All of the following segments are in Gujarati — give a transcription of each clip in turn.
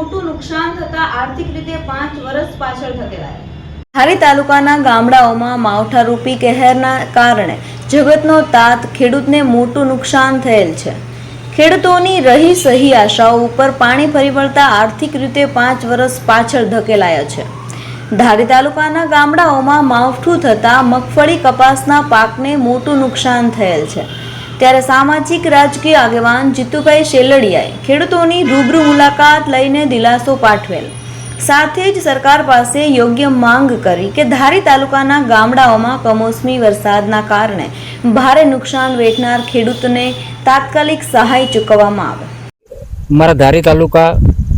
મોટું નુકસાન થતા આર્થિક રીતે પાંચ વર્ષ પાછળ ધકેલાયા ધારી તાલુકાના ગામડાઓમાં માવઠારૂપી કહેરના કારણે જગતનો તાત ખેડૂતને મોટું નુકસાન થયેલ છે. ખેડૂતોની રહી સહી આશાઓ ઉપર પાણી ફરી વળતા આર્થિક રીતે પાંચ વર્ષ પાછળ ધકેલાયા છે. ધારી તાલુકાના ગામડાઓમાં માવઠું થતાં મગફળી કપાસના પાકને મોટું નુકસાન થયેલ છે. ત્યારે સામાજિક રાજકીય આગેવાન જીતુભાઈ શેલડિયાએ ખેડૂતોની રૂબરૂ મુલાકાત લઈને દિલાસો પાઠવેલ સાથે જ સરકાર પાસે યોગ્ય માંગ કરી કે ધારી તાલુકાના ગામડાઓમાં કમોસમી વરસાદના કારણે ભારે નુકસાન વેઠનાર ખેડૂતને તાત્કાલિક સહાય ચૂકવવામાં આવે મારા ધારી તાલુકા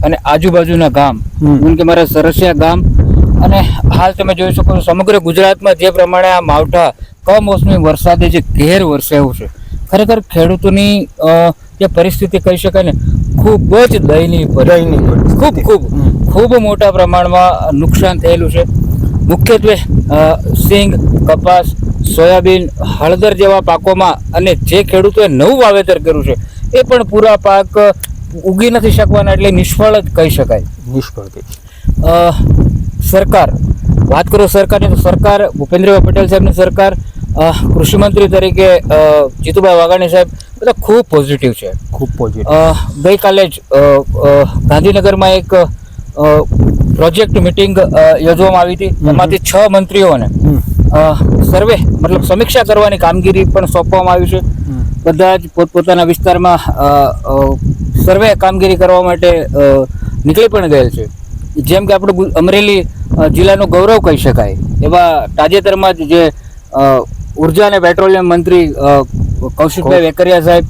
અને આજુબાજુના ગામ. જેમ કે મારા સરસિયા ગામ અને હાલ તમે જોઈ શકો છો સમગ્ર ગુજરાતમાં જે પ્રમાણે આ માવઠા કમોસમી વરસાદે જે ઘેર વરસાયું છે ખરેખર ખેડૂતોની જે પરિસ્થિતિ કહી શકાય ને ખૂબ જ દયનીય. દયનીય ખૂબ ખૂબ. ખૂબ મોટા પ્રમાણમાં નુકસાન થયેલું છે. મુખ્યત્વે સિંગ કપાસ સોયાબીન હળદર જેવા પાકોમાં અને જે ખેડૂતોએ નવું વાવેતર કર્યું છે એ પણ પૂરા પાક ઉગી નથી શકવાના એટલે નિષ્ફળ જ કહી શકાય. નિષ્ફળ સરકાર વાત કરો સરકારની તો સરકાર ભૂપેન્દ્રભાઈ પટેલ સાહેબની સરકાર કૃષિમંત્રી તરીકે જીતુભાઈ વાઘાણી સાહેબ બધા ખૂબ પોઝિટિવ છે. ખૂબ પોઝિટિવ ગઈકાલે જ ગાંધીનગરમાં એક પ્રોજેક્ટ મિટિંગ યોજવામાં આવી હતી. એમાંથી છ મંત્રીઓને સર્વે મતલબ સમીક્ષા કરવાની કામગીરી પણ સોંપવામાં આવી છે. બધા જ પોતપોતાના વિસ્તારમાં સર્વે કામગીરી કરવા માટે નીકળી પણ ગયેલ છે. જેમ કે આપણું અમરેલી જિલ્લાનું ગૌરવ કહી શકાય. એવા તાજેતરમાં જ જે ઊર્જા અને પેટ્રોલિયમ મંત્રી કૌશિકભાઈ વેકરિયા સાહેબ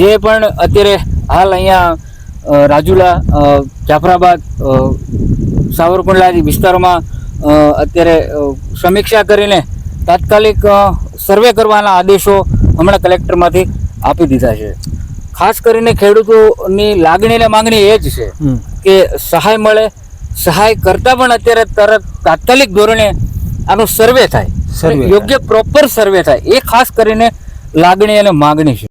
જે પણ અત્યારે હાલ અહીંયા રાજુલા જાફરાબાદ સાવરકુંડલા આદિ વિસ્તારોમાં અત્યારે સમીક્ષા કરીને તાત્કાલિક સર્વે કરવાના આદેશો હમણાં કલેક્ટરમાંથી આપી દીધા છે. ખાસ કરીને ખેડૂતોની લાગણી અને માંગણી એ જ છે કે સહાય મળે સહાય કરતાં પણ અત્યારે તરત તાત્કાલિક ધોરણે આનો સર્વે થાય. યોગ્ય પ્રોપર સર્વે થાય. એ ખાસ કરીને લાગણી અને માંગણી છે.